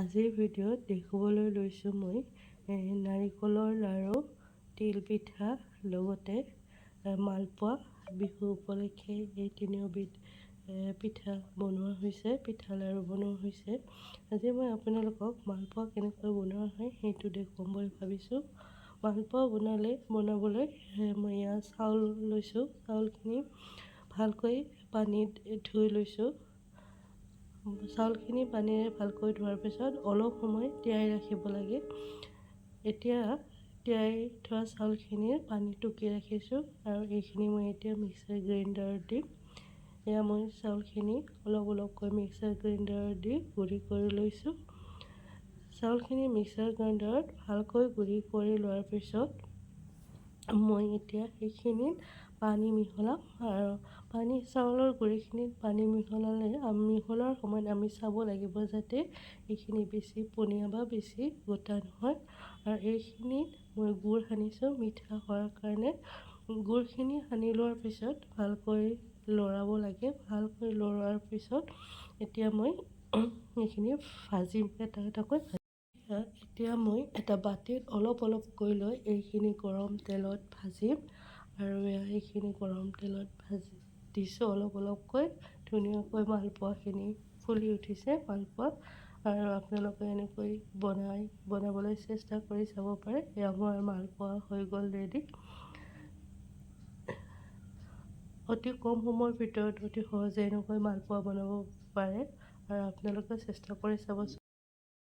আজিৰ ভিডিঅ'ত দেখুৱাবলৈ লৈছোঁ মই নাৰিকলৰ লাড়ু তিল পিঠা লগতে মালপোৱা বিহু উপলক্ষে এই তিনিওবিধ পিঠা বনোৱা হৈছে পিঠা লাড়ু বনোৱা হৈছে। আজি মই আপোনালোকক মালপোৱা কেনেকৈ বনোৱা হয় সেইটো দেখুৱাম বুলি ভাবিছোঁ। মালপোৱা বনালে বনাবলৈ মই ইয়াত চাউল লৈছোঁ চাউলখিনি ভালকৈ পানীত ধুই লৈছোঁ। চাউলখিনি পানীৰে ভালকৈ ধোৱাৰ পিছত অলপ সময় তিয়াই ৰাখিব লাগে। এতিয়া তিয়াই থোৱা চাউলখিনিৰ পানী টুকি ৰাখিছোঁ আৰু এইখিনি মই এতিয়া মিক্সাৰ গ্ৰাইণ্ডাৰত দিম। এয়া মই চাউলখিনি অলপ অলপকৈ মিক্সাৰ গ্ৰাইণ্ডাৰত দি গুড়ি কৰি লৈছোঁ। চাউলখিনি মিক্সাৰ গ্ৰাইণ্ডাৰত ভালকৈ গুড়ি কৰি লোৱাৰ পিছত মই এতিয়া সেইখিনিত পানী মিহলাম আৰু পানী চাউলৰ গুড়িখিনিত পানী মিহলালে মিহলোৱাৰ সময়ত আমি চাব লাগিব যাতে এইখিনি বেছি পনীয়া বা বেছি গোটা নহয় আৰু এইখিনিত মই গুড় সানিছোঁ মিঠা হোৱাৰ কাৰণে। গুড়খিনি সানি লোৱাৰ পিছত ভালকৈ লৰাব লাগে। ভালকৈ লৰোৱাৰ পিছত এতিয়া মই এইখিনি ভাজিম এটা এটাকৈ এতিয়া মই এটা বাতিত অলপ অলপকৈ লৈ এইখিনি গৰম তেলত ভাজিম আৰু এইখিনি গৰম তেলত ভাজি দিছোঁ অলপ অলপকৈ। ধুনীয়াকৈ মালপোৱাখিনি ফুলি উঠিছে মালপোৱা। আৰু আপোনালোকে এনেকৈ বনাই বনাবলৈ চেষ্টা কৰি চাব পাৰে। এয়া মোৰ মালপোৱা হৈ গ'ল ৰেডি অতি কম সময়ৰ ভিতৰত অতি সহজে এনেকৈ মালপোৱা বনাব পাৰে। আৰু আপোনালোকে চেষ্টা কৰি চাবচোন।